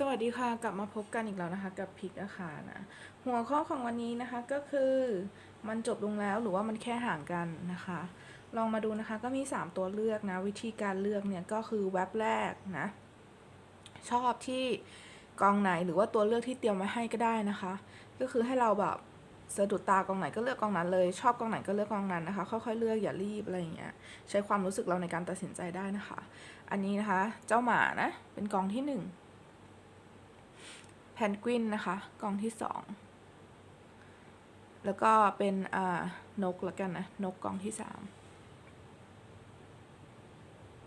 สวัสดีค่ะกลับมาพบกันอีกแล้วนะคะกับพิกอาคานะหัวข้อของวันนี้นะคะก็คือมันจบลงแล้วหรือว่ามันแค่ห่างกันนะคะ ลองมาดูนะคะก็มี 3 ตัวเลือกนะ วิธีการเลือกเนี่ยก็คือแว็บแรกนะ ชอบที่กองไหนหรือว่าตัวเลือกที่เตรียมไว้ให้ก็ได้นะคะ ก็คือให้เราแบบสะดุดตากองไหนก็เลือกกองนั้นเลย ชอบกองไหนก็เลือกกองนั้นนะคะ ค่อยๆเลือกอย่ารีบอะไรอย่างเงี้ยใช้ความรู้สึกเราในการตัดสินใจได้นะคะ อันนี้นะคะ เจ้าหมานะเป็นกองที่หนึ่ง พนกวินนะคะกองที่สองแล้วก็เป็นนกละกันนะ นกกองที่สาม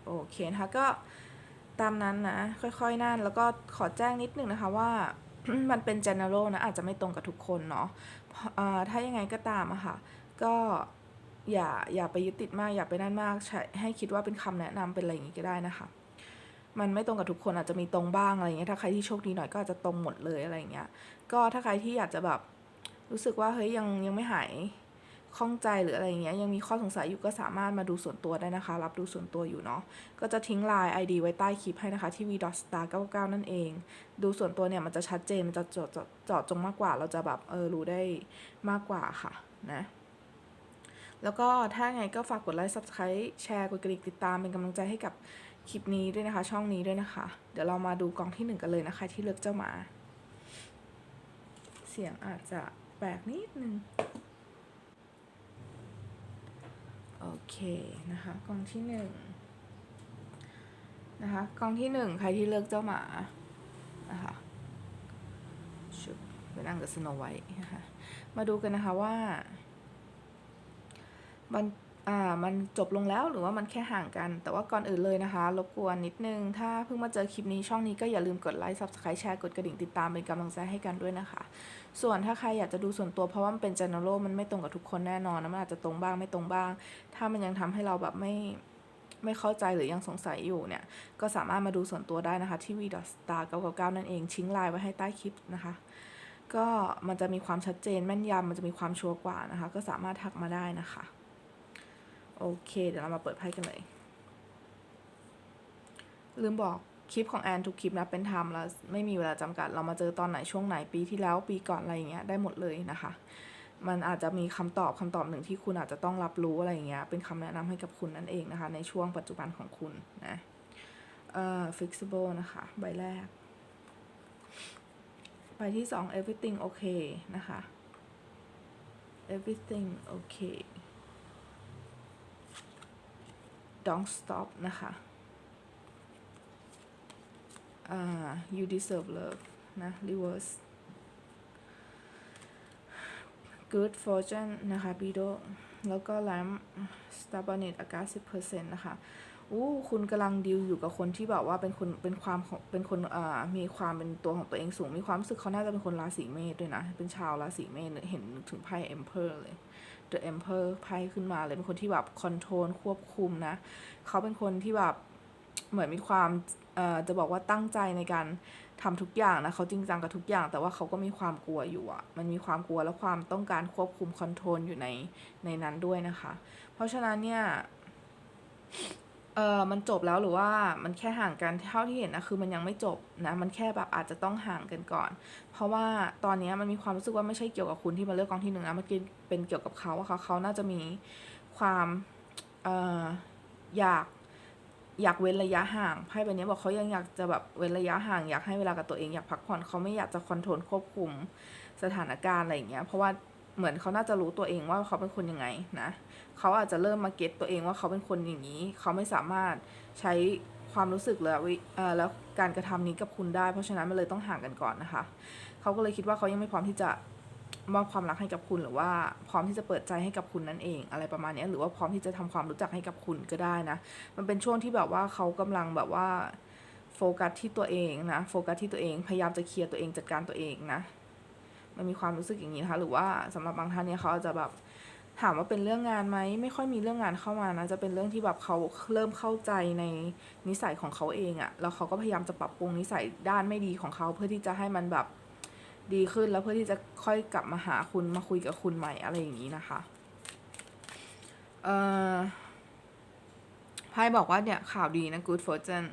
โอเคนะคะก็ตามนั้นนะ ค่อยๆนั่นแล้วก็ขอแจ้งนิดนึงนะคะว่ามันเป็น general นะ อาจจะไม่ตรงกับทุกคนเนาะเพราะอ่าถ้ายังไงก็ตามอะค่ะ ก็อย่าอย่าไปยึดติดมากอย่าไปนั่นมากใช้ให้คิดว่าเป็นคำแนะนำเป็นอะไรอย่างงี้ก็ได้นะคะ มันไม่ตรงกับทุกคนอาจจะมีตรงบ้างอะไรเงี้ยถ้าใครที่โชคดีหน่อยก็อาจจะตรงหมดเลยอะไรเงี้ยก็ถ้าใครที่อยากจะแบบรู้สึกว่าเฮ้ยยังยังไม่หายข้องใจหรืออะไรเงี้ยยังมีข้อสงสัยอยู่ก็สามารถมาดูส่วนตัวได้นะคะ รับดูส่วนตัวอยู่เนาะก็จะทิ้งไลน์ ID ไว้ใต้คลิปให้นะคะที่ v star 99นั่นเอง ดูส่วนตัวเนี่ยมันจะชัดเจนมันจะเจาะเจาะเจจงมากกว่า เราจะแบบเออรู้ได้มากกว่าค่ะนะแล้วก็ถ้าไงก็ฝากกดไลค์ subscribe แชร์กดกระดิ่งติดตามเป็นกำลังใจให้กับ คลิปนี้ด้วยนะคะ ช่องนี้ด้วยนะคะ เดี๋ยวเรามาดูกองที่หนึ่งกันเลยนะคะ ที่เลือกเจ้าหมา เสียงอาจจะแปลกนิดนึงโอเคนะคะกองที่หนึ่งนะคะกองที่หนึ่งใครที่เลือกเจ้าหมานะคะชุบไปนั่งกับสโนไวท์นะคะมาดูกันนะคะว่ามัน อ่ามันจบลงแล้วหรือว่ามันแค่ห่างกัน แต่ว่าก่อนอื่นเลยนะคะรบกวนนิดนึง ถ้าเพิ่งมาเจอคลิปนี้ช่องนี้ก็อย่าลืมกดไลค์ subscribe แชร์กดกระดิ่งติดตามเป็นกำลังใจให้กันด้วยนะคะ ส่วนถ้าใครอยากจะดูส่วนตัวเพราะว่ามันเป็น general มันไม่ตรงกับทุกคนแน่นอนนะมันอาจจะตรงบ้างไม่ตรงบ้าง ถ้ามันยังทำให้เราแบบไม่ไม่เข้าใจหรือยังสงสัยอยู่เนี่ย ก็สามารถมาดูส่วนตัวได้นะคะที่ v star 999นั่นเองชิ้งไลน์ไว้ให้ใต้คลิปนะคะก็มันจะมีความชัดเจนแม่นยำมันจะมีความชัวร์กว่านะคะ ก็สามารถทักมาได้นะคะ โอเค เดี๋ยวเรามาเปิดไพ่กันเลย ลืมบอกคลิปของแอนทุกคลิปนะเป็นไทม์แล้วไม่มีเวลาจำกัด เรามาเจอตอนไหนช่วงไหนปีที่แล้วปีก่อนอะไรอย่างเงี้ยได้หมดเลยนะคะ มันอาจจะมีคำตอบคำตอบหนึ่งที่คุณอาจจะต้องรับรู้อะไรอย่างเงี้ยเป็นคำแนะนำให้กับคุณนั่นเองนะคะ ในช่วงปัจจุบันของคุณนะเอ่อ flexible นะคะ ใบแรก ใบที่สอง everything okay นะคะ everything okay don't stop นะคะอ่า you deserve love นะ reverse good fortune นะคะ beetle แล้วก็ lamp stubbornness อากาศ10%นะคะอู้คุณกำลังดิวอยู่กับคนที่แบบว่าเป็นคนเป็นความของเป็นคนอ่ามีความเป็นตัวของตัวเองสูง มีความรู้สึกเขาน่าจะเป็นคนราศีเมษด้วยนะ เป็นชาวราศีเมษเห็นถึงไพ่ emperor เลย the emperor ไพ่ขึ้นมาเลยเป็นคนที่แบบคอนโทรลควบคุมนะ เขาเป็นคนที่แบบเหมือนมีความจะบอกว่าตั้งใจในการทำทุกอย่างนะเขาจริงจังกับทุกอย่าง แต่ว่าเขาก็มีความกลัวอยู่อะมันมีความกลัวและความต้องการควบคุมคอนโทรลอยู่ในในนั้นด้วยนะคะ เพราะฉะนั้นเนี่ย เออมันจบแล้วหรือว่ามันแค่ห่างกันเท่าที่เห็นนะคือมันยังไม่จบนะมันแค่แบบอาจจะต้องห่างกันก่อน เพราะว่าตอนนี้มันมีความรู้สึกว่าไม่ใช่เกี่ยวกับคุณที่มาเลือกกองที่หนึ่งนะมันเป็นเกี่ยวกับเขาว่าเขาเขาน่าจะมีความเอออยากอยากเว้นระยะห่างไพ่ใบนี้บอกเขายังอยากจะแบบเว้นระยะห่างอยากให้เวลากับตัวเองอยากพักผ่อนเขาไม่อยากจะคอนโทรลควบคุมสถานการณ์อะไรอย่างเงี้ยเพราะว่า เหมือนเขาน่าจะรู้ตัวเองว่าเขาเป็นคนยังไงนะเขาอาจจะเริ่มมาเก็ตตัวเองว่าเขาเป็นคนอย่างนี้ เขาไม่สามารถใช้ความรู้สึกแล้วแล้วการกระทำนี้กับคุณได้ เพราะฉะนั้นมันเลยต้องห่างกันก่อนนะคะ เขาก็เลยคิดว่าเขายังไม่พร้อมที่จะมอบความรักให้กับคุณหรือว่าพร้อมที่จะเปิดใจให้กับคุณนั่นเอง อะไรประมาณนี้หรือว่าพร้อมที่จะทำความรู้จักให้กับคุณก็ได้นะ มันเป็นช่วงที่แบบว่าเขากำลังแบบว่าโฟกัสที่ตัวเองนะ โฟกัสที่ตัวเอง พยายามจะเคลียร์ตัวเองจัดการตัวเองนะ มันมีความรู้สึกอย่างนี้นะคะหรือว่าสำหรับบางท่านเนี่ยเขาจจะแบบถามว่าเป็นเรื่องงานไหมไม่ค่อยมีเรื่องงานเข้ามานะจะเป็นเรื่องที่แบบเขาเริ่มเข้าใจในนิสัยของเขาเองอะแล้วเขาก็พยายามจะปรับปรุงนิสัยด้านไม่ดีของเขาเพื่อที่จะให้มันแบบดีขึ้นแล้วเพื่อที่จะค่อยกลับมาหาคุณมาคุยกับคุณใหม่อะไรอย่างนี้นะคะเอ่อไพ่บอกว่าเนี่ยข่าวดีนะ good fortune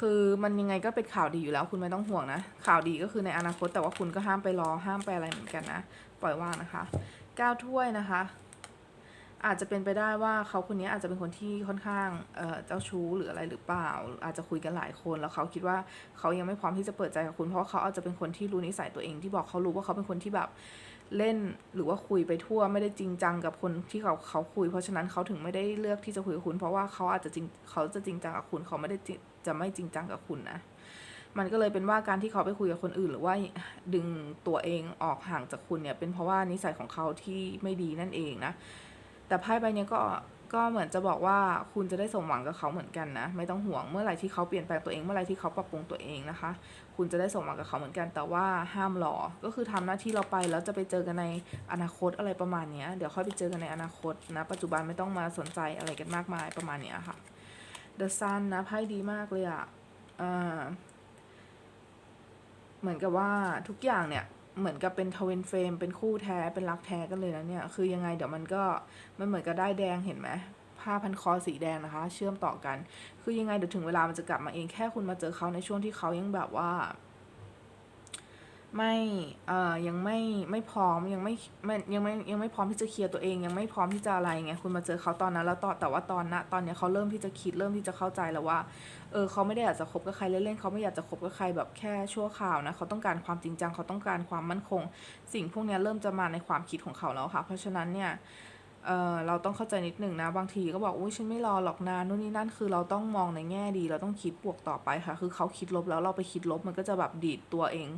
คือมันยังไงก็เป็นข่าวดีอยู่แล้วคุณไม่ต้องห่วงนะ ข่าวดีก็คือในอนาคตแต่ว่าคุณก็ห้ามไปรอห้ามไปอะไรเหมือนกันนะ ปล่อยว่างนะคะก้าวถ้วยนะคะ อาจจะเป็นไปได้ว่าเขาคนนี้อาจจะเป็นคนที่ค่อนข้างเจ้าชู้หรืออะไรหรือเปล่า อาจจะคุยกันหลายคนแล้วเขาคิดว่าเขายังไม่พร้อมที่จะเปิดใจกับคุณ เพราะเขาอาจจะเป็นคนที่รู้นิสัยตัวเองที่บอกเขารู้ว่าเขาเป็นคนที่แบบเล่นหรือว่าคุยไปทั่วไม่ได้จริงจังกับคนที่เขาเขาคุย เพราะฉะนั้นเขาถึงไม่ได้เลือกที่จะคุยกับคุณ เพราะว่าเขาอาจจะจริงเขาจะจริงจังกับคุณเขาไม่ได้ จะไม่จริงจังกับคุณนะมันก็เลยเป็นว่าการที่เขาไปคุยกับคนอื่น หรือว่าดึงตัวเองออกห่างจากคุณเนี่ยเป็นเพราะว่านิสัยของเขาที่ไม่ดีนั่นเองนะ แต่ไพ่ใบนี้ก็ก็เหมือนจะบอกว่าคุณจะได้สมหวังกับเขาเหมือนกันนะ ไม่ต้องห่วงเมื่อไหร่ที่เขาเปลี่ยนแปลงตัวเองเมื่อไหร่ที่เขาปรับปรุงตัวเองนะคะ คุณจะได้สมหวังกับเขาเหมือนกัน แต่ว่าห้ามรอก็คือทำหน้าที่เราไปแล้วจะไปเจอกันในอนาคตอะไรประมาณนี้เดี๋ยวค่อยไปเจอกันในอนาคตนะ ปัจจุบันไม่ต้องมาสนใจอะไรกันมากมายประมาณนี้ค่ะ The Sun นะไพ่ดีมากเลยอะ่ะอ่าเหมือนกับว่าทุกอย่างเนี่ยเหมือนกับเป็นทวินเฟรมเป็นคู่แท้เป็นรักแท้กันเลยนะเนี่ย คือยังไงเดี๋ยวมันก็มันเหมือนกับได้แดงเห็นไหมผ้าพันคอสีแดงนะคะ เชื่อมต่อกัน คือยังไงเดี๋ยวถึงเวลามันจะกลับมาเองแค่คุณมาเจอเขาในช่วงที่เขายังแบบว่า ไม่เอ่อยังไม่ไม่พร้อมยังไม่ไม่ยังไม่ยังไม่พร้อมที่จะเคลียร์ตัวเอง ยังไม่พร้อมที่จะอะไรไงคุณมาเจอเขาตอนนั้นแล้วตอนแต่ว่าตอนนะตอนเนี้ยเขาเริ่มที่จะคิดเริ่มที่จะเข้าใจแล้วว่าเออเขาไม่ได้อยากจะคบกับใครเล่นๆเขาไม่อยากจะคบกับใครแบบแค่ชั่วคราวนะเขาต้องการความจริงจังเขาต้องการความมั่นคง สิ่งพวกเนี้ยเริ่มจะมาในความคิดของเขาแล้วค่ะ เพราะฉะนั้นเนี่ยเออเราต้องเข้าใจนิดหนึ่งนะ บางทีก็บอกอุ้ยฉันไม่รอหรอกนานนู่นนี่นั่นคือเราต้องมองในแง่ดี เราต้องคิดบวกต่อไปค่ะ คือเขาคิดลบแล้วเราไปคิดลบมันก็จะแบบดีดตัวเอง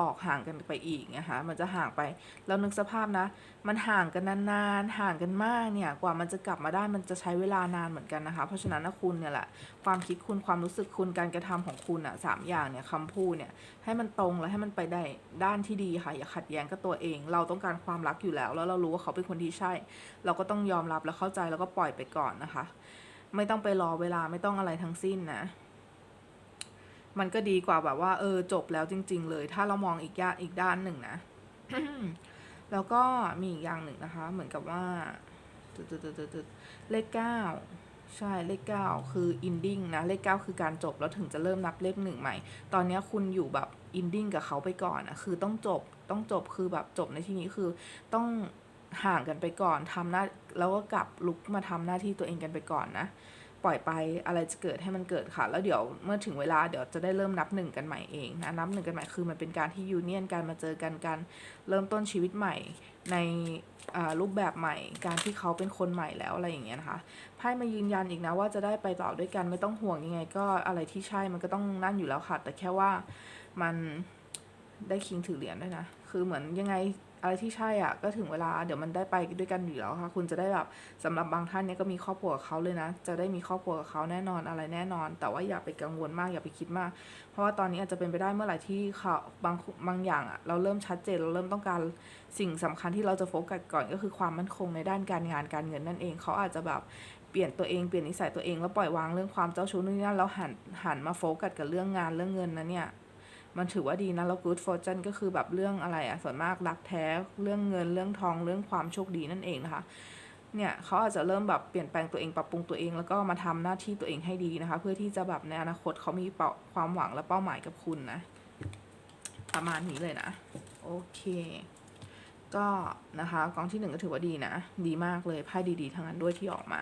ออกห่างกันไปอีกนะคะมันจะห่างไปแล้วนึกสภาพนะ มันห่างกันนานๆห่างกันมากเนี่ยกว่ามันจะกลับมาได้มันจะใช้เวลานานเหมือนกันนะคะ เพราะฉะนั้นนะคุณเนี่ยแหละความคิดคุณความรู้สึกคุณการกระทำของคุณอะสามอย่างเนี่ยคำพูดเนี่ยให้มันตรงและให้มันไปได้ด้านที่ดีค่ะอย่าขัดแย้งกับตัวเอง เราต้องการความรักอยู่แล้ว แล้วเรารู้ว่าเขาเป็นคนที่ใช่ เราก็ต้องยอมรับแล้วเข้าใจแล้วก็ปล่อยไปก่อนนะคะ ไม่ต้องไปรอเวลาไม่ต้องอะไรทั้งสิ้นนะ มันก็ดีกว่าแบบว่า เออจบแล้วจริง ๆ เลย ถ้าเรามองอีกย่าอีกด้านหนึ่งนะแล้วก็มีอีกอย่างหนึ่งนะคะ เหมือนกับว่าตึ๊ดตึ๊ดตึ๊ดตึ๊ดตึ๊ดเลขเก้าใช่เลขเก้าคือ ending นะเลขเก้าคือการจบแล้วถึงจะเริ่มนับเลขหนึ่งใหม่ ตอนนี้คุณอยู่แบบ ending กับเขาไปก่อนนะคือต้องจบต้องจบคือแบบจบในที่นี้คือต้องห่างกันไปก่อนทำหน้าแล้วก็กลับลุกมาทำหน้าที่ตัวเองกันไปก่อนนะ ปล่อยไปอะไรจะเกิดให้มันเกิดค่ะ แล้วเดี๋ยวเมื่อถึงเวลาเดี๋ยวจะได้เริ่มนับหนึ่งกันใหม่เองนะนับหนึ่งกันใหม่คือมันเป็นการที่ยูเนียนการมาเจอกันการเริ่มต้นชีวิตใหม่ ในรูปแบบใหม่ การที่เขาเป็นคนใหม่แล้วอะไรอย่างเงี้ยนะคะไพ่มายืนยันอีกนะว่าจะได้ไปต่อด้วยกันไม่ต้องห่วงยังไง ก็อะไรที่ใช่มันก็ต้องนั่นอยู่แล้วค่ะ แต่แค่ว่ามันได้คิงถือเหรียญด้วยนะคือเหมือนยังไง อะไรที่ใช่อะก็ถึงเวลาเดี๋ยวมันได้ไปด้วยกันอยู่แล้วค่ะ คุณจะได้แบบสำหรับบางท่านเนี่ยก็มีครอบครัวกับเขาเลยนะ จะได้มีครอบครัวกับเขาแน่นอนอะไรแน่นอน แต่ว่าอย่าไปกังวลมากอย่าไปคิดมาก เพราะว่าตอนนี้อาจจะเป็นไปได้เมื่อไหร่ที่เขาบางบางอย่างอะเราเริ่มชัดเจนเราเริ่มต้องการสิ่งสำคัญที่เราจะโฟกัสก่อนก็คือความมั่นคงในด้านการงานการเงินนั่นเองเขาอาจจะแบบเปลี่ยนตัวเองเปลี่ยนนิสัยตัวเองแล้วปล่อยวางเรื่องความเจ้าชู้นี่นั่นแล้วหันหันมาโฟกัสกับเรื่องงานเรื่องเงินนะเนี่ย มันถือว่าดีนะ แล้ว good fortune ก็คือแบบเรื่องอะไรอะส่วนมากรักแท้เรื่องเงินเรื่องทองเรื่องความโชคดีนั่นเองนะคะเนี่ยเขาอาจจะเริ่มแบบเปลี่ยนแปลงตัวเองปรับปรุงตัวเอง แล้วก็มาทำหน้าที่ตัวเองให้ดีนะคะ เพื่อที่จะแบบในอนาคตเขามีเป้าความหวังและเป้าหมายกับคุณนะ ประมาณนี้เลยนะ โอเค ก็นะคะกองที่หนึ่งก็ถือว่าดีนะ ดีมากเลยไพ่ดีๆทั้งนั้นด้วยที่ออกมา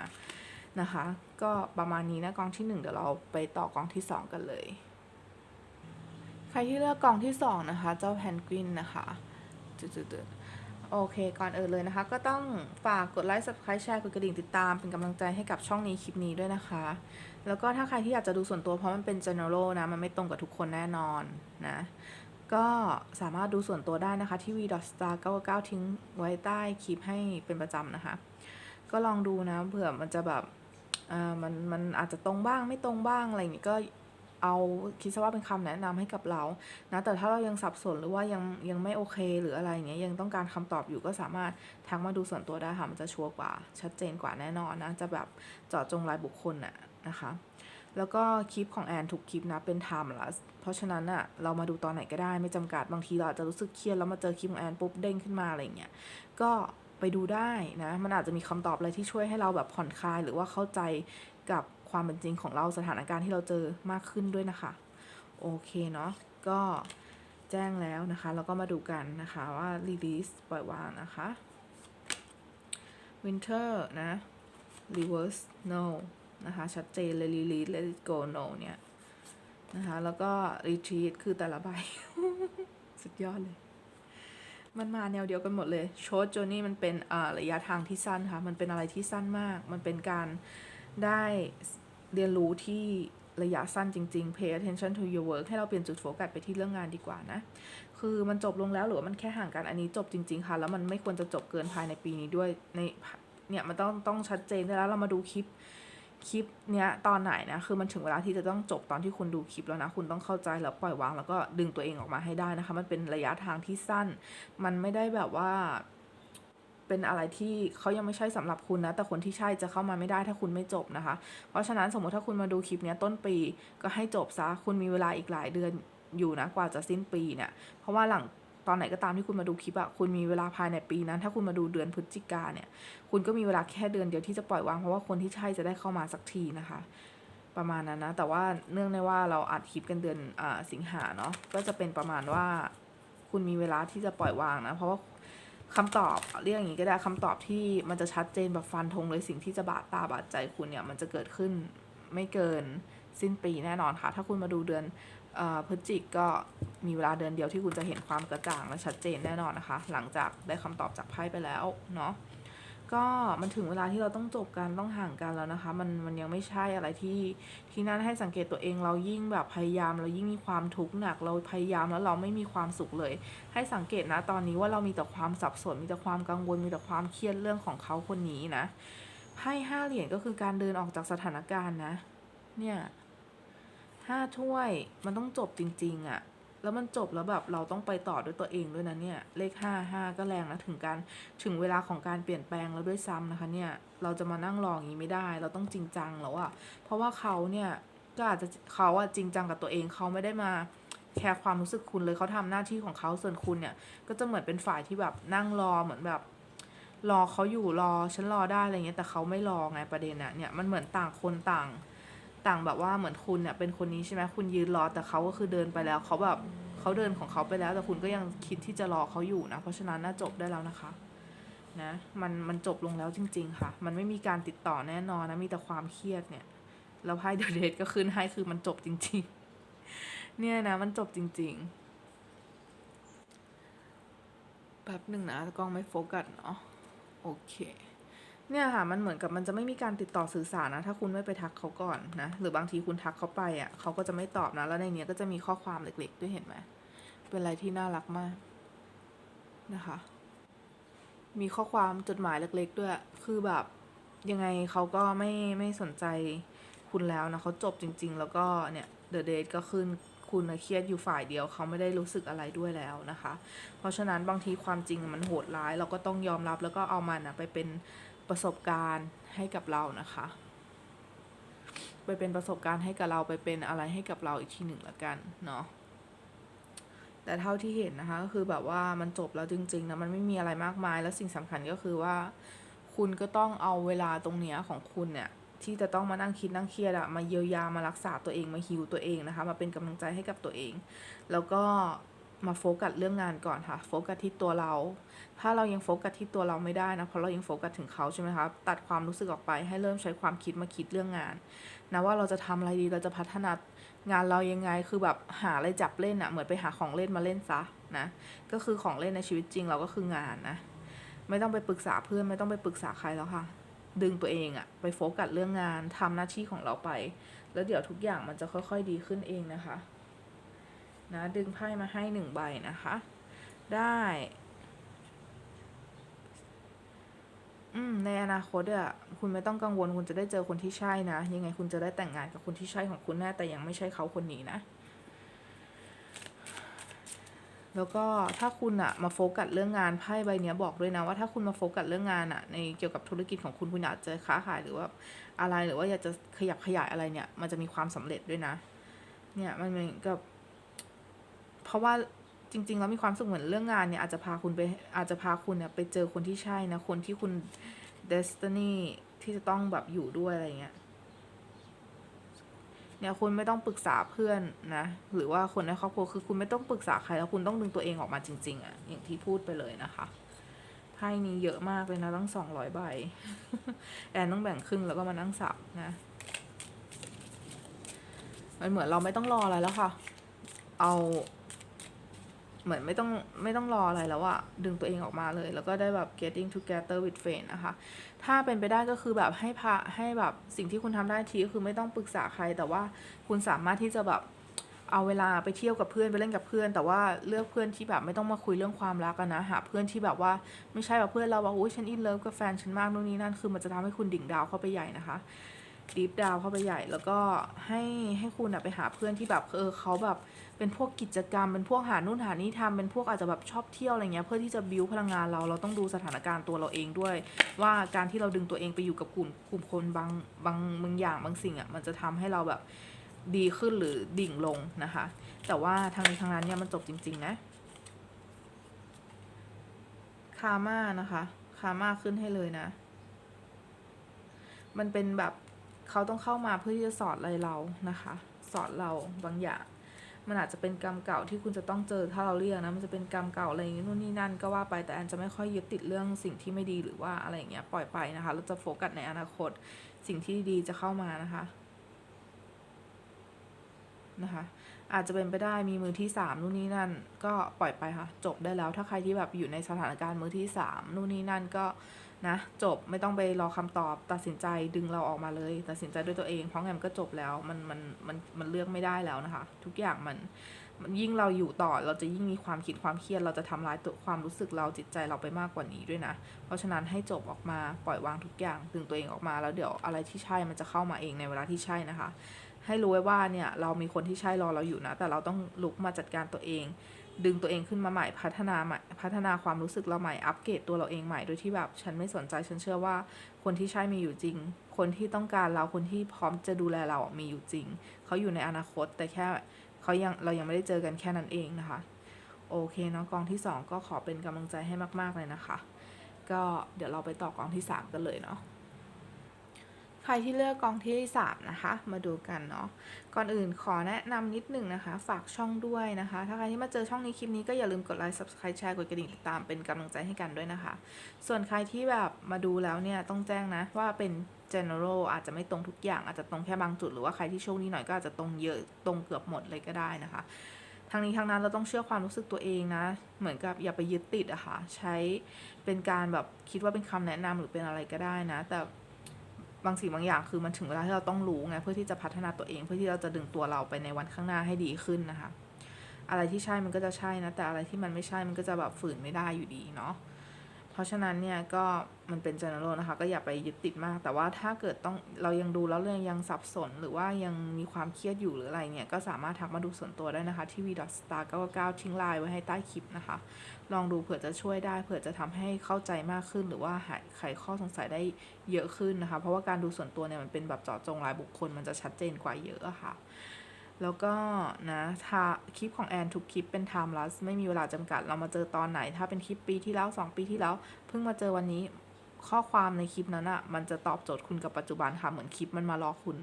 นะคะ ก็ประมาณนี้นะกองที่หนึ่งเดี๋ยวเราไปต่อกองที่สองกันเลย ใครที่เลือกกองที่สองนะคะ เจ้าแพนกวินนะคะจุดๆโอเค ก่อนเอื่นเลยนะคะ ก็ต้องฝากกดไลค์ subscribe แชร์ กดกระดิ่งติดตาม เป็นกำลังใจให้กับช่องนี้คลิปนี้ด้วยนะคะ แล้วก็ถ้าใครที่อยากจะดูส่วนตัวเพราะมันเป็น general นะ มันไม่ตรงกับทุกคนแน่นอนนะ ก็สามารถดูส่วนตัวได้นะคะ ที่ v.star99 ทิ้งไว้ใต้คลิปให้เป็นประจำนะคะ ก็ลองดูนะ เผื่อมันจะแบบอ่อมันมันอาจจะตรงบ้างไม่ตรงบ้างอะไรอย่างนี้ก็ เอาคิดซะว่าเป็นคำแนะนำให้กับเรานะแต่ถ้าเรายังสับสนหรือว่ายังยังไม่โอเคหรืออะไรอย่างเงี้ยยังต้องการคำตอบอยู่ก็สามารถทักมาดูส่วนตัวได้ค่ะมันจะชัวร์กว่า ชัดเจนกว่าแน่นอนนะจะแบบเจาะจงรายบุคคลน่ะนะคะแล้วก็คลิปของแอนทุกคลิปนะเป็น timeless เพราะฉะนั้นอะเรามาดูตอนไหนก็ได้ไม่จำกัดบางทีเราอาจจะรู้สึกเครียดแล้วมาเจอคลิปของแอนปุ๊บเด้งขึ้นมาอะไรอย่างเงี้ยก็ไปดูได้นะมันอาจจะมีคำตอบอะไรที่ช่วยให้เราแบบผ่อนคลายหรือว่าเข้าใจกับ ความเป็นจริงของเราสถานการณ์ที่เราเจอมากขึ้นด้วยนะคะ โอเคเนาะก็แจ้งแล้วนะคะ แล้วก็มาดูกันนะคะว่า release ปล่อยวางนะคะ winter นะ reverse no นะคะ ชัดเจนเลย release let it go no เนี่ยนะคะ แล้วก็ retreat คือแต่ละใบ สุดยอดเลย มันมาแนวเดียวกันหมดเลย short journey มันเป็นระยะทางที่สั้นค่ะ มันเป็นอะไรที่สั้นมาก มันเป็นการได้ เรียนรู้ที่ระยะสั้นจริงๆ pay attention to your work ให้เราเปลี่ยนจุดโฟกัสไปที่เรื่องงานดีกว่านะ คือมันจบลงแล้วหรือว่ามันแค่ห่างกันอันนี้จบจริง ๆ ค่ะ แล้วมันไม่ควรจะจบเกินภายในปีนี้ด้วย ในเนี่ยมันต้องต้องชัดเจนได้แล้วเรามาดูคลิปคลิปเนี้ยตอนไหนนะ คือมันถึงเวลาที่จะต้องจบตอนที่คุณดูคลิปแล้วนะ คุณต้องเข้าใจแล้วปล่อยวางแล้วก็ดึงตัวเองออกมาให้ได้นะคะ มันเป็นระยะทางที่สั้น มันไม่ได้แบบว่า เป็นอะไรที่เขายังไม่ใช่สำหรับคุณนะ แต่คนที่ใช่จะเข้ามาไม่ได้ถ้าคุณไม่จบนะคะ เพราะฉะนั้นสมมติถ้าคุณมาดูคลิปนี้ต้นปีก็ให้จบซะคุณมีเวลาอีกหลายเดือนอยู่นะกว่าจะสิ้นปีเนี่ย เพราะว่าหลังตอนไหนก็ตามที่คุณมาดูคลิปอะคุณมีเวลาภายในปีนั้น ถ้าคุณมาดูเดือนพฤศจิกาเนี่ย คุณก็มีเวลาแค่เดือนเดียวที่จะปล่อยวางเพราะว่าคนที่ใช่จะได้เข้ามาสักทีนะคะ ประมาณนั้นนะ แต่ว่าเนื่องในว่าเราอัดคลิปกันเดือนอสิงหาเนาะก็จะเป็นประมาณว่า คุณมีเวลาที่จะปล่อยวางนะ เพราะว่า คำตอบเรียกอย่างนี้ก็ได้คำตอบที่มันจะชัดเจนแบบฟันธงเลยสิ่งที่จะบาดตาบาดใจคุณเนี่ยมันจะเกิดขึ้นไม่เกินสิ้นปีแน่นอนค่ะ ถ้าคุณมาดูเดือนอพฤศจิกก็มีเวลาเดือนเดียวที่คุณจะเห็นความกระจ่างและชัดเจนแน่นอนนะคะ หลังจากได้คำตอบจากไพ่ไปแล้วเนาะ ก็มันถึงเวลาที่เราต้องจบกันต้องห่างกันแล้วนะคะ มันมันยังไม่ใช่อะไรที่ที่นั่นให้สังเกตตัวเองเรายิ่งแบบพยายามเรายิ่งมีความทุกข์หนักเราพยายามแล้วเราไม่มีความสุขเลย ให้สังเกตนะตอนนี้ว่าเรามีแต่ความสับสนมีแต่ความกังวลมีแต่ความเครียดเรื่องของเขาคนนี้นะไพ่ห้าเหรียญก็คือการเดินออกจากสถานการณ์นะ เนี่ยห้าถ้วยมันต้องจบจริง ๆอะ่ะ แล้วมันจบแล้วแบบเราต้องไปต่อด้วยตัวเองด้วยนะเนี่ย เลขห้าห้าก็แรงนะถึงการถึงเวลาของการเปลี่ยนแปลงแล้วด้วยซ้ำนะคะเนี่ย เราจะมานั่งรออย่างนี้ไม่ได้ เราต้องจริงจังแล้วอะเพราะว่าเขาเนี่ยก็อาจจะเขาอะจริงจังกับตัวเองเขาไม่ได้มาแคร์ความรู้สึกคุณเลยเขาทำหน้าที่ของเขาส่วนคุณเนี่ย ก็จะเหมือนเป็นฝ่ายที่แบบนั่งรอเหมือนแบบ รอเขาอยู่รอฉันรอได้อะไรเงี้ยแต่เขาไม่รอไงประเด็นอะเนี่ยมันเหมือนต่างคนต่าง ต่างแบบว่าเหมือนคุณเนี่ยเป็นคนนี้ใช่ไหมคุณยืนรอแต่เขาก็คือเดินไปแล้วเขาแบบเขาเดินของเขาไปแล้ว แต่คุณก็ยังคิดที่จะรอเขาอยู่นะ เพราะฉะนั้นน่าจบได้แล้วนะคะนะมันมันจบลงแล้วจริง ๆ ค่ะ มันไม่มีการติดต่อแน่นอนนะมีแต่ความเครียดเนี่ยแล้วไพ่เดอะเดทก็ขึ้นให้คือมันจบจริง ๆ เนี่ยนะมันจบจริง ๆแป๊บหนึ่งนะกล้องไม่โฟกัสเนาะโอเค เนี่ยค่ะมันเหมือนกับมันจะไม่มีการติดต่อสื่อสารนะ ถ้าคุณไม่ไปทักเขาก่อนนะ หรือบางทีคุณทักเขาไปอะเขาก็จะไม่ตอบนะ แล้วในเนี้ยก็จะมีข้อความเล็กๆ ด้วยเห็นไหมเป็นอะไรที่น่ารักมากนะคะ มีข้อความจดหมายเล็ก ๆ ด้วย คือแบบยังไงเขาก็ไม่ไม่สนใจคุณแล้วนะเขาจบจริง ๆ แล้วก็เนี่ยเดอะเดทก็ขึ้นคุณเครียดอยู่ฝ่ายเดียวเขาไม่ได้รู้สึกอะไรด้วยแล้วนะคะ เพราะฉะนั้นบางทีความจริงมันโหดร้าย เราก็ต้องยอมรับแล้วก็เอามันนะไปเป็น ประสบการณ์ให้กับเรานะคะ ไปเป็นประสบการณ์ให้กับเราไปเป็นอะไรให้กับเราอีกทีหนึ่งละกันเนาะแต่เท่าที่เห็นนะคะก็คือแบบว่ามันจบแล้วจริงๆนะมันไม่มีอะไรมากมาย แล้วสิ่งสำคัญก็คือว่า คุณก็ต้องเอาเวลาตรงเนี้ยของคุณเนี่ยที่จะต้องมานั่งคิดนั่งเครียดอะมาเยียวยามารักษาตัวเองมาฮิวตัวเองนะคะ มาเป็นกำลังใจให้กับตัวเอง แล้วก็ มาโฟกัสเรื่องงานก่อนค่ะ โฟกัสที่ตัวเรา ถ้าเรายังโฟกัสที่ตัวเราไม่ได้นะ เพราะเรายังโฟกัสถึงเขาใช่ไหมคะ ตัดความรู้สึกออกไป ให้เริ่มใช้ความคิดมาคิดเรื่องงาน นะว่าเราจะทำอะไรดี เราจะพัฒนางานเรายังไง คือแบบหาอะไรจับเล่นอะเหมือนไปหาของเล่นมาเล่นซะนะ ก็คือของเล่นในชีวิตจริงเราก็คืองานนะ ไม่ต้องไปปรึกษาเพื่อน ไม่ต้องไปปรึกษาใครแล้วค่ะ ดึงตัวเองอะไปโฟกัสเรื่องงานทำหน้าที่ของเราไป แล้วเดี๋ยวทุกอย่างมันจะค่อย ๆ ดีขึ้นเองนะคะ นะดึงไพ่มาให้หนึ่งใบนะคะ ได้อืมในอนาคตอะคุณไม่ต้องกังวลคุณจะได้เจอคนที่ใช่นะ ยังไงคุณจะได้แต่งงานกับคนที่ใช่ของคุณแน่แต่ยังไม่ใช่เขาคนนี้นะ แล้วก็ถ้าคุณอะมาโฟกัสเรื่องงานไพ่ใบเนี้ยบอกด้วยนะว่าถ้าคุณมาโฟกัสเรื่องงานอะในเกี่ยวกับธุรกิจของคุณคุณอยากจะค้าขายหรือว่าอะไรหรือว่าอยากจะขยับขยายอะไรเนี่ย มันจะมีความสำเร็จด้วยนะ เนี่ยมันเหมือนกับ ราะว่าจริง ๆ แล้วมีความสุขเหมือนเรื่องงานเนี่ยอาจจะพาคุณไปอาจจะพาคุณเนี่ยไปเจอคนที่ใช่นะ คนที่คุณ destiny ที่จะต้องแบบอยู่ด้วยอะไรเงี้ยเนี่ยคุณไม่ต้องปรึกษาเพื่อนนะ หรือว่าคนในครอบครัวคือคุณไม่ต้องปรึกษาใครแล้วคุณต้องดึงตัวเองออกมาจริง ๆอะ่ะอย่างที่พูดไปเลยนะคะไพ่นี้เยอะมากเลยนะตั้งสองร้อยใบแอนต้องแบ่งครึ่งแล้วก็มานั่งสับนะมันเหมือนเราไม่ต้องรออะไรแล้วค่ะ เอา เหมือนไม่ต้องไม่ต้องรออะไรแล้วอะดึงตัวเองออกมาเลย แล้วก็ได้แบบ getting together with friend นะคะ ถ้าเป็นไปได้ก็คือแบบให้พาให้แบบสิ่งที่คุณทำได้ทีก็คือไม่ต้องปรึกษาใคร แต่ว่าคุณสามารถที่จะแบบเอาเวลาไปเที่ยวกับเพื่อนไปเล่นกับเพื่อน แต่ว่าเลือกเพื่อนที่แบบไม่ต้องมาคุยเรื่องความรักกันนะหาเพื่อนที่แบบว่าไม่ใช่แบบเพื่อนเราว่าโอ้ยฉันอินเลิฟกับแฟนฉันมากนู่นนี่นั่นคือมันจะทำให้คุณดิ่งดาวเข้าไปใหญ่นะคะดีฟดาวเข้าไปใหญ่แล้วก็ให้ให้คุณอะไปหาเพื่อนที่แบบเออเขาแบบ เป็นพวกกิจกรรม เป็นพวกหานู่นหานี่ทำเป็นพวกอาจจะแบบชอบเที่ยวอะไรเงี้ยเพื่อที่จะบิวพลังงานเราเราต้องดูสถานการณ์ตัวเราเองด้วย ว่าการที่เราดึงตัวเองไปอยู่กับกลุ่มกลุ่มคนบางบางบางอย่างบางสิ่งอะ่ะมันจะทำให้เราแบบดีขึ้นหรือดิ่งลงนะคะ แต่ว่าทางนี้ทางนั้นเนี่ยมันจบจริง ๆ นะคาม่านะคะคาม่าขึ้นให้เลยนะ มันเป็นแบบเขาต้องเข้ามาเพื่อที่จะสอนอะไรเรานะคะ สอนเราบางอย่าง มันอาจจะเป็นกรรมเก่าที่คุณจะต้องเจอถ้าเราเรียกนะมันจะเป็นกรรมเก่าอะไรอย่างนี้นู่นนี่นั่นก็ว่าไปแต่อันจะไม่ค่อยยึดติดเรื่องสิ่งที่ไม่ดีหรือว่าอะไรอย่างเงี้ยปล่อยไปนะคะ เราจะโฟกัสในอนาคตสิ่งที่ดีจะเข้ามานะคะนะคะอาจจะเป็นไปได้มีมือที่สามนู่นนี่นั่น ก็ปล่อยไปค่ะจบได้แล้วถ้าใครที่แบบอยู่ในสถานการณ์มือที่สามนู่นนี่นั่นก็ นะจบไม่ต้องไปรอคำตอบ ตัดสินใจดึงเราออกมาเลย ตัดสินใจด้วยตัวเองเพราะงั้นมันก็จบแล้วมันมันมันมันเลือกไม่ได้แล้วนะคะ ทุกอย่างมันมันยิ่งเราอยู่ต่อเราจะยิ่งมีความคิดความเครียด เราจะทำร้ายตัวความรู้สึกเราจิตใจเราไปมากกว่านี้ด้วยนะ เพราะฉะนั้นให้จบออกมาปล่อยวางทุกอย่างดึงตัวเองออกมาแล้วเดี๋ยวอะไรที่ใช่มันจะเข้ามาเองในเวลาที่ใช่นะคะ ให้รู้ไว้ว่าเนี่ยเรามีคนที่ใช่รอเราอยู่นะ แต่เราต้องลุกมาจัดการตัวเอง ดึงตัวเองขึ้นมาใหม่พัฒนาใหม่พัฒนาความรู้สึกเราใหม่อัปเกรดตัวเราเองใหม่โดยที่แบบ ฉันไม่สนใจฉันเชื่อว่า คนที่ใช่มีอยู่จริง คนที่ต้องการเราคนที่พร้อมจะดูแลเรามีอยู่จริง เขาอยู่ในอนาคตแต่แค่เขายังเรายังไม่ได้เจอกันแค่นั้นเองนะคะ โอเคเนาะกองที่สองก็ขอเป็นกำลังใจให้มาก ๆเลยนะคะ ก็เดี๋ยวเราไปต่อกองที่สามกันเลยเนาะ ใครที่เลือกกองที่3นะคะ มาดูกันเนาะ ก่อนอื่นขอแนะนำนิดหนึ่งนะคะ ฝากช่องด้วยนะคะ ถ้าใครที่มาเจอช่องนี้คลิปนี้ก็อย่าลืมกดไลค์ subscribe แชร์ กดกระดิ่งติดตามเป็นกำลังใจให้กันด้วยนะคะ ส่วนใครที่แบบมาดูแล้วเนี่ยต้องแจ้งนะว่าเป็น general อาจจะไม่ตรงทุกอย่างอาจจะตรงแค่บางจุดหรือว่าใครที่โชคดีหน่อยก็อาจจะตรงเยอะตรงเกือบหมดเลยก็ได้นะคะทางนี้ทางนั้นเราต้องเชื่อความรู้สึกตัวเองนะ เหมือนกับอย่าไปยึดติดอะค่ะ ใช้เป็นการแบบคิดว่าเป็นคำแนะนำหรือเป็นอะไรก็ได้นะ แต่ บางสิ่งบางอย่างคือมันถึงเวลาที่เราต้องรู้ไงเพื่อที่จะพัฒนาตัวเอง เพื่อที่เราจะดึงตัวเราไปในวันข้างหน้าให้ดีขึ้นนะคะ อะไรที่ใช่มันก็จะใช่นะแต่อะไรที่มันไม่ใช่มันก็จะแบบฝืนไม่ได้อยู่ดีเนาะ เพราะฉะนั้นเนี่ยก็มันเป็น general นะคะ ก็อย่าไปยึดติดมาก แต่ว่าถ้าเกิดต้องเรายังดูแล้วเรื่องยังสับสน หรือว่ายังมีความเครียดอยู่หรืออะไรเนี่ย ก็สามารถทักมาดูส่วนตัวได้นะคะ ที่ v star 99ทิ้งไลน์ไว้ให้ใต้คลิปนะคะ ลองดูเผื่อจะช่วยได้ เผื่อจะทำให้เข้าใจมากขึ้น หรือว่าหายไขข้อสงสัยได้เยอะขึ้นนะคะ เพราะว่าการดูส่วนตัวเนี่ยมันเป็นแบบเจาะจงรายบุคคลมันจะชัดเจนกว่าเยอะอะค่ะ แล้วก็นะคลิปของแอนทุกคลิปเป็นไทม์ลัสไม่มีเวลาจำกัด เรามาเจอตอนไหน ถ้าเป็นคลิปปีที่แล้ว 2 ปีที่แล้ว เพิ่งมาเจอวันนี้ข้อความในคลิปนั้นอะมันจะตอบโจทย์คุณกับปัจจุบันค่ะ เหมือนคลิปมันมารอคุณ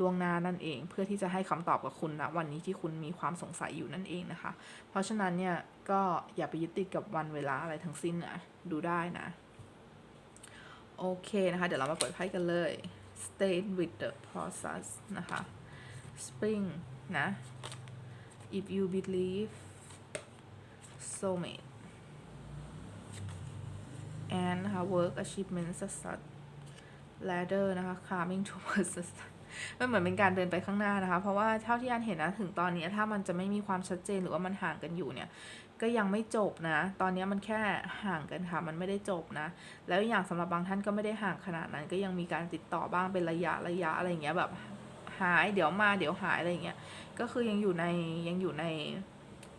ล่วงหน้านั่นเอง เพื่อที่จะให้คำตอบกับคุณนะวันนี้ที่คุณมีความสงสัยอยู่นั่นเองนะคะ เพราะฉะนั้นเนี่ยก็อย่าไปยึดติดกับวันเวลาอะไรทั้งสิ้นนะดูได้นะโอเคนะคะ เดี๋ยวเรามาเปิดไพ่กันเลย stay with the process นะคะ spring นะ if you believe soulmate and นะคะ work achievement success ladder นะคะ coming towards success มันเหมือนเป็นการเดินไปข้างหน้านะคะ เพราะว่าเท่าที่อันเห็นนะถึงตอนนี้ถ้ามันจะไม่มีความชัดเจนหรือว่ามันห่างกันอยู่เนี่ย ก็ยังไม่จบนะ ตอนนี้มันแค่ห่างกันค่ะ มันไม่ได้จบนะ แล้วอย่างสำหรับบางท่านก็ไม่ได้ห่างขนาดนั้น ก็ยังมีการติดต่อบ้างเป็นระยะระยะอะไรเงี้ยแบบ หายเดี๋ยวมาเดี๋ยวหายอะไรอย่างเงี้ยก็คือยังอยู่ในยังอยู่ใน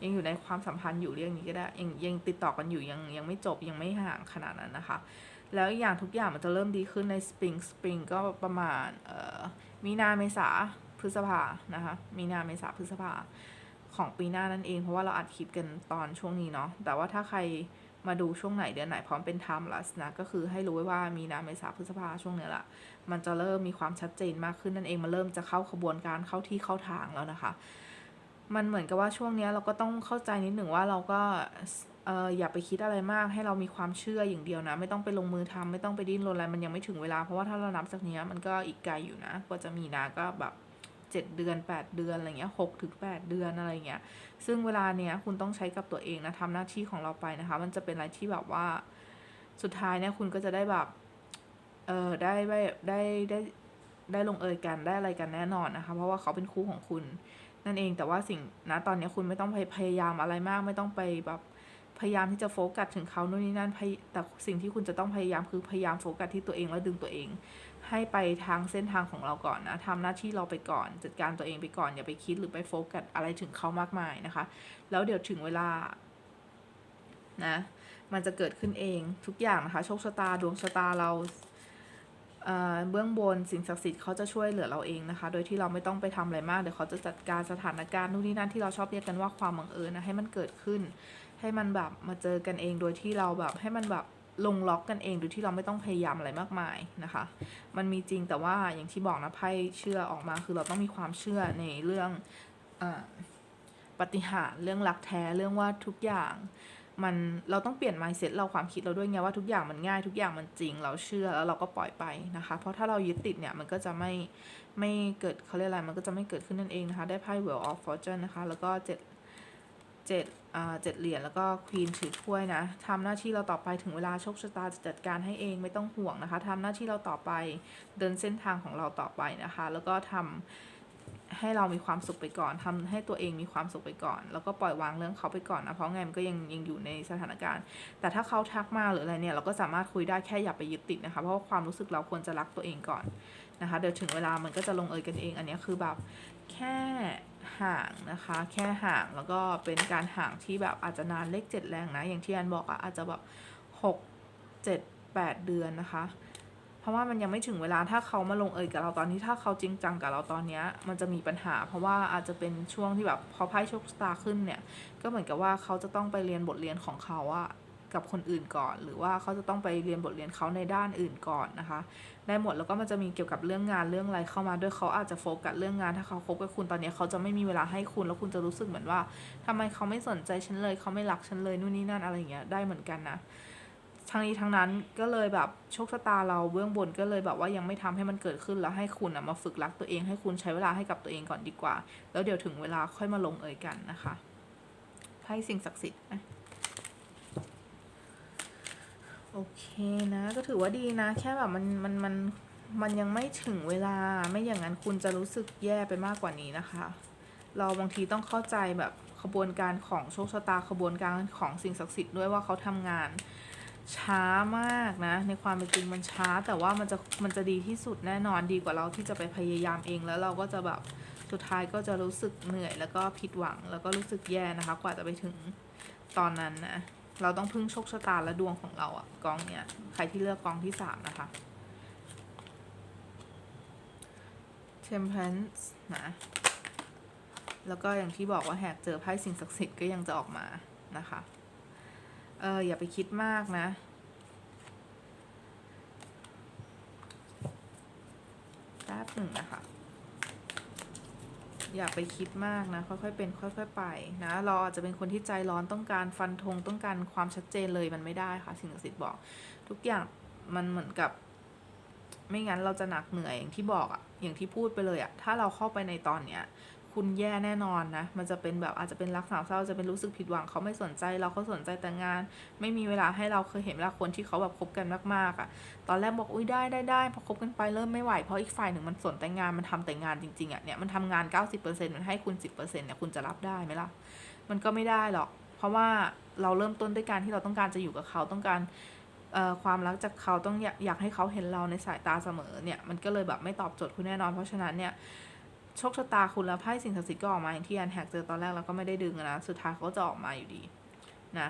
ยังอยู่ในความสัมพันธ์อยู่เรื่องนี้ก็ได้ยังยังติดต่อกันอยู่ยังยังไม่จบยังไม่ห่างขนาดนั้นนะคะ แล้วอีกอย่างทุกอย่างมันจะเริ่มดีขึ้นในสปริงสปริงก็ประมาณเอ่อมีนาเมษาพฤษภานะคะมีนาเมษาพฤษภาของปีหน้านั่นเอง เพราะว่าเราอัดคลิปกันตอนช่วงนี้เนาะแต่ว่าถ้าใคร มาดูช่วงไหนเดือนไหนพร้อมเป็น timeless นะ ก็คือให้รู้ไว้ว่ามีนาเมษาพฤษภาช่วงนี้แหละมันจะเริ่มมีความชัดเจนมากขึ้นนั่นเองมันเริ่มจะเข้าขบวนการเข้าที่เข้าทางแล้วนะคะ มันเหมือนกับว่าช่วงนี้เราก็ต้องเข้าใจนิดหนึ่งว่าเราก็เอออย่าไปคิดอะไรมากให้เรามีความเชื่ออย่างเดียวนะ ไม่ต้องไปลงมือทำไม่ต้องไปดิ้นรนอะไรมันยังไม่ถึงเวลาเพราะว่าถ้าเรานับจากนี้มันก็อีกไกลอยู่นะกว่าจะมีนาก็แบบ เจ็ดเดือนแปดเดือนอะไรเงี้ยหกถึงแปดเดือนอะไรเงี้ยซึ่งเวลาเนี้ยคุณต้องใช้กับตัวเองนะทำหน้าที่ของเราไปนะคะ มันจะเป็นอะไรที่แบบว่าสุดท้ายเนี่ยคุณก็จะได้แบบเออได้ได้ได้ได้ได้ลงเอยกันได้อะไรกันแน่นอนนะคะ เพราะว่าเขาเป็นคู่ของคุณนั่นเองแต่ว่าสิ่งนะตอนนี้คุณไม่ต้องไปพยายามอะไรมาก ไม่ต้องไปแบบพยายามที่จะโฟกัสถึงเขาโน่นนี่นั่นแต่สิ่งที่คุณจะต้องพยายามคือพยายามโฟกัสที่ตัวเองแล้วดึงตัวเอง ให้ไปทางเส้นทางของเราก่อนนะทำหน้าที่เราไปก่อน จัดการตัวเองไปก่อน อย่าไปคิดหรือไปโฟกัสอะไรถึงเขามากมายนะคะ แล้วเดี๋ยวถึงเวลานะมันจะเกิดขึ้นเองทุกอย่างนะคะ โชคชะตาดวงชะตาเราเออเบื้องบนสิ่งศักดิ์สิทธิ์เขาจะช่วยเหลือเราเองนะคะ โดยที่เราไม่ต้องไปทำอะไรมาก เดี๋ยวเขาจะจัดการสถานการณ์นู่นนี่นั่นที่เราชอบเรียกกันว่าความบังเอิญนะให้มันเกิดขึ้น ให้มันแบบมาเจอกันเองโดยที่เราแบบให้มันแบบ ลงล็อกกันเองโดยที่เราไม่ต้องพยายามอะไรมากมายนะคะ มันมีจริงแต่ว่าอย่างที่บอกนะไพ่เชื่อออกมาคือเราต้องมีความเชื่อในเรื่องอปฏิหารเรื่องรักแท้เรื่องว่าทุกอย่างมันเราต้องเปลี่ยน mindset เราความคิดเราด้วยไงว่าทุกอย่างมันง่ายทุกอย่างมันจริงเราเชื่อแล้วเราก็ปล่อยไปนะคะ เพราะถ้าเรายึดติดเนี่ยมันก็จะไม่ไม่เกิดเขาเรียกอะไรมันก็จะไม่เกิดขึ้นนั่นเองนะคะ ได้ไพ่ Wheel of Fortune นะคะ แล้วก็เจ็ด เจ็ดอ่าเจ็ดเหรียญแล้วก็ควีนถือถ้วยนะทำหน้าที่เราต่อไปถึงเวลาโชคชะตาจะจัดการให้เองไม่ต้องห่วงนะคะทำหน้าที่เราต่อไปเดินเส้นทางของเราต่อไปนะคะ แล้วก็ทำให้เรามีความสุขไปก่อนทำให้ตัวเองมีความสุขไปก่อน แล้วก็ปล่อยวางเรื่องเขาไปก่อนนะเพราะไงมันก็ยังยังอยู่ในสถานการณ์ แต่ถ้าเขาทักมาหรืออะไรเนี่ยเราก็สามารถคุยได้แค่อย่าไปยึดติดนะคะ เพราะว่าความรู้สึกเราควรจะรักตัวเองก่อนนะคะเดี๋ยวถึงเวลามันก็จะลงเอยกันเอง อันนี้คือแบบแค่ ห่างนะคะ แค่ห่างแล้วก็เป็นการห่างที่แบบอาจจะนานเลขเจ็ดแรงนะ อย่างที่อันบอกอะอาจจะแบบหกเจ็ดแปดเดือนนะคะ เพราะว่ามันยังไม่ถึงเวลาถ้าเขามาลงเอยกับเราตอนนี้ถ้าเขาจริงจังกับเราตอนนี้มันจะมีปัญหา เพราะว่าอาจจะเป็นช่วงที่แบบพอไพ่โชคชะตาขึ้นเนี่ย ก็เหมือนกับว่าเขาจะต้องไปเรียนบทเรียนของเขาอะ กับคนอื่นก่อน หรือว่าเขาจะต้องไปเรียนบทเรียนเขาในด้านอื่นก่อนนะคะ ได้หมดแล้วก็มันจะมีเกี่ยวกับเรื่องงานเรื่องอะไรเข้ามาด้วยเขาอาจจะโฟกัสเรื่องงานถ้าเขาคบกับคุณตอนนี้เขาจะไม่มีเวลาให้คุณแล้วคุณจะรู้สึกเหมือนว่าทำไมเขาไม่สนใจฉันเลยเขาไม่รักฉันเลยนู่นนี่นั่นอะไรอย่างเงี้ยได้เหมือนกันนะทั้งนี้ทั้งนั้นก็เลยแบบโชคชะตาเราเบื้องบนก็เลยแบบว่ายังไม่ทำให้มันเกิดขึ้นแล้วให้คุณอะมาฝึกรักตัวเองให้คุณใช้เวลาให้กับตัวเองก่อนดีกว่า แล้วเดี๋ยวถึงเวลาค่อยมาลงเอยกันนะคะไพ่สิ่งศักดิ์สิทธิ์นะ โอเคนะ ก็ถือว่าดีนะ แค่แบบมันมันมันมันยังไม่ถึงเวลาไม่อย่างนั้นคุณจะรู้สึกแย่ไปมากกว่านี้นะคะ เราบางทีต้องเข้าใจแบบขบวนการของโชคชะตาขบวนการของสิ่งศักดิ์สิทธิ์ด้วยว่าเขาทำงานช้ามากนะ ในความเป็นจริงมันช้า แต่ว่ามันจะมันจะดีที่สุดแน่นอนดีกว่าเราที่จะไปพยายามเองแล้วเราก็จะแบบสุดท้ายก็จะรู้สึกเหนื่อยแล้วก็ผิดหวังแล้วก็รู้สึกแย่นะคะ กว่าจะไปถึงตอนนั้นนะ เราต้องพึ่งโชคชะตาและดวงของเราอะกองเนี้ยใครที่เลือกกองที่สามนะคะ Temperance นะแล้วก็อย่างที่บอกว่าแหกเจอไพ่สิ่งศักดิ์สิทธิ์ก็ยังจะออกมานะคะ เอออย่าไปคิดมากนะ แป๊บหนึ่งนะคะ อย่าไปคิดมากนะ ค่อยๆเป็นค่อย ๆ ไปนะเราอาจจะเป็นคนที่ใจร้อนต้องการฟันธงต้องการความชัดเจนเลยมันไม่ได้ค่ะ สิ่งศักดิ์สิทธิ์บอก ทุกอย่างมันเหมือนกับ ไม่งั้นเราจะหนักเหนื่อยอย่างที่บอกอะอย่างที่พูดไปเลยอะถ้าเราเข้าไปในตอนเนี้ย คุณแย่แน่นอนนะ มันจะเป็นแบบอาจจะเป็นรักสามเศร้าจะเป็นรู้สึกผิดหวังเขาไม่สนใจเราเขาสนใจแต่งาน ไม่มีเวลาให้เราเคยเห็นเวลาคนที่เขาแบบคบกันมากๆอะ่ะ ตอนแรกบอกอุ้ยได้ได้ได้พอคบกันไปเริ่มไม่ไหวเพราะอีกฝ่ายหนึ่งมันสนแต่งานมันทำแต่งานจริงๆอะ่ะเนี่ยมันทำงาน 90%มันให้คุณ 10%เนี่ยคุณจะรับได้ไหมล่ะ มันก็ไม่ได้หรอก เพราะว่าเราเริ่มต้นด้วยการที่เราต้องการจะอยู่กับเขาต้องการความรักจากเขาต้องอยากอยากให้เขาเห็นเราในสายตาเสมอเนี่ยมันก็เลยแบบไม่ตอบโจทย์คุณแน่นอน เพราะฉะนั้นเนี่ย โชคชะตาคุณแล้วไพ่สิ่งศักดิ์สิทธิ์ก็ออกมาอย่างที่อันแฮกเจอตอนแรกแล้วก็ไม่ได้ดึงนะสุดท้ายเขาจะออกมาอยู่ดีนะ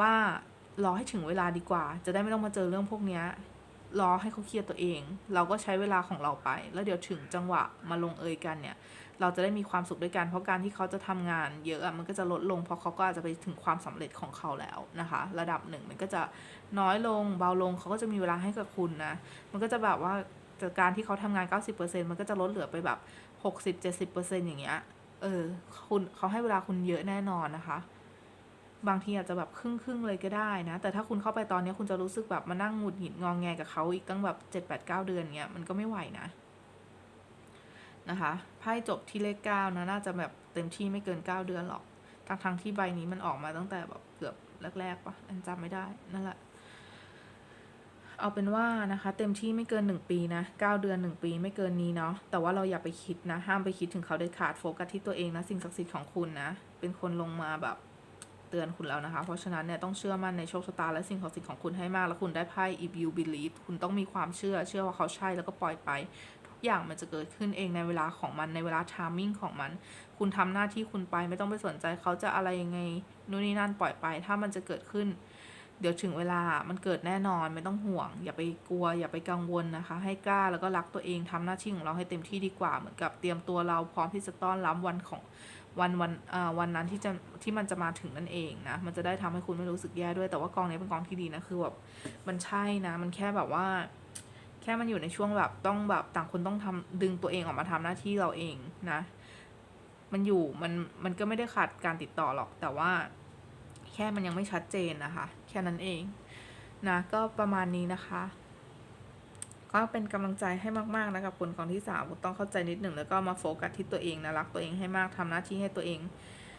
ว่ารอให้ถึงเวลาดีกว่า จะได้ไม่ต้องมาเจอเรื่องพวกนี้รอให้เขาเคลียร์ตัวเอง เราก็ใช้เวลาของเราไป แล้วเดี๋ยวถึงจังหวะมาลงเอยกันเนี่ย เราจะได้มีความสุขด้วยกัน เพราะการที่เขาจะทำงานเยอะอะมันก็จะลดลง เพราะเขาก็อาจจะไปถึงความสำเร็จของเขาแล้วนะคะ ระดับหนึ่งมันก็จะน้อยลงเบาลงเขาก็จะมีเวลาให้กับคุณนะ มันก็จะแบบว่า จากการที่เขาทำงาน 90%มันก็จะลดเหลือไปแบบ 60-70%อย่างเงี้ย เออ คุณเขาให้เวลาคุณเยอะแน่นอนนะคะ บางทีอาจจะแบบครึ่งครึ่งเลยก็ได้นะ แต่ถ้าคุณเข้าไปตอนนี้คุณจะรู้สึกแบบมานั่งหงุดหงิดงองแงกับเขาอีกตั้งแบบเจ็ดแปดเก้าเดือนเงี้ย มันก็ไม่ไหวนะ นะคะไพ่จบที่เลขเก้านะ น่าจะแบบเต็มที่ไม่เกินเก้าเดือนหรอก ทั้งทั้งที่ใบนี้มันออกมาตั้งแต่แบบเกือบแรกๆปะอันจำไม่ได้ นั่นแหละ เอาเป็นว่านะคะเต็มที่ไม่เกินหนึ่งปีนะเก้าเดือนหนึ่งปีไม่เกินนี้เนาะแต่ว่าเราอย่าไปคิดนะ ห้ามไปคิดถึงเขาเด็ดขาดโฟกัสที่ตัวเองนะสิ่งศักดิ์สิทธิ์ของคุณนะ เป็นคนลงมาแบบเตือนคุณแล้วนะคะ เพราะฉะนั้นเนี่ยต้องเชื่อมั่นในโชคชะตาและสิ่งศักดิ์สิทธิ์ของคุณให้มาก แล้วคุณได้ไพ่ if you believe คุณต้องมีความเชื่อ เชื่อว่าเขาใช่แล้วก็ปล่อยไป ทุกอย่างมันจะเกิดขึ้นเองในเวลาของมันในเวลา timing ของมัน คุณทำหน้าที่คุณไปไม่ต้องไปสนใจเขาจะอะไรยังไงนู่นนี่นั่นปล่อยไป ถ้ามันจะเกิดขึ้น เดี๋ยวถึงเวลามันเกิดแน่นอนไม่ต้องห่วง อย่าไปกลัว อย่าไปกังวลนะคะ ให้กล้าแล้วก็รักตัวเองทำหน้าที่ของเราให้เต็มที่ดีกว่าเหมือนกับเตรียมตัวเราพร้อมที่จะต้อนรับวันของวันวันอ่วันนั้นที่จะที่มันจะมาถึงนั่นเองนะมันจะได้ทำให้คุณไม่รู้สึกแย่ด้วย แต่ว่ากองนี้เป็นกองที่ดีนะคือแบบมันใช่นะ มันแค่แบบว่า แค่มันอยู่ในช่วงแบบต้องแบบต่างคนต้องทำดึงตัวเองออกมาทำหน้าที่เราเองนะ มันอยู่มันมันก็ไม่ได้ขาดการติดต่อหรอกแต่ว่า ค่มันยังไม่ชัดเจนนะคะ แค่นั้นเองนะ ก็ประมาณนี้นะคะ ก็เป็นกำลังใจให้มากๆนะกับคนกองที่สามต้องเข้าใจนิดหนึ่งแล้วก็มาโฟกัสที่ตัวเองนะรักตัวเองให้มากทำหน้าที่ให้ตัวเอง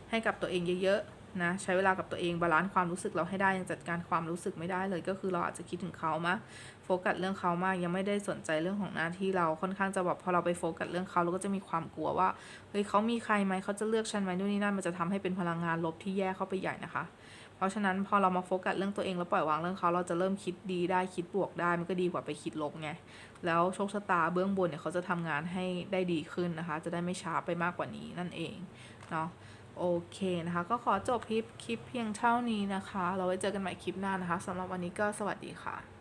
ให้กับตัวเองเยอะๆนะใช้เวลากับตัวเองบาลานซ์ความรู้สึกเราให้ได้ยังจัดการความรู้สึกไม่ได้เลย ก็คือเราอาจจะคิดถึงเขามาโฟกัสเรื่องเขามากยังไม่ได้สนใจเรื่องของหน้าที่เราค่อนข้างจะแบบพอเราไปโฟกัสเรื่องเขาเราก็จะมีความกลัวว่าเฮ้ยเขามีใครไหมเขาจะเลือกฉันไหมนู่นนี่นั่นมันจะทำให้เป็นพลังงานลบที่แย่เข้าไปใหญ่นะคะ เพราะฉะนั้นพอเรามาโฟกัสเรื่องตัวเองแล้วปล่อยวางเรื่องเขาเราจะเริ่มคิดดีได้คิดบวกได้มันก็ดีกว่าไปคิดลบไงแล้วโชคชะตาเบื้องบนเนี่ยเขาจะทำงานให้ได้ดีขึ้นนะคะ จะได้ไม่ช้าไปมากกว่านี้นั่นเองเนาะโอเคนะคะ ก็ขอจบคลิปคลิปเพียงเท่านี้นะคะ เราไว้เจอกันใหม่คลิปหน้านะคะสำหรับวันนี้ก็สวัสดีค่ะ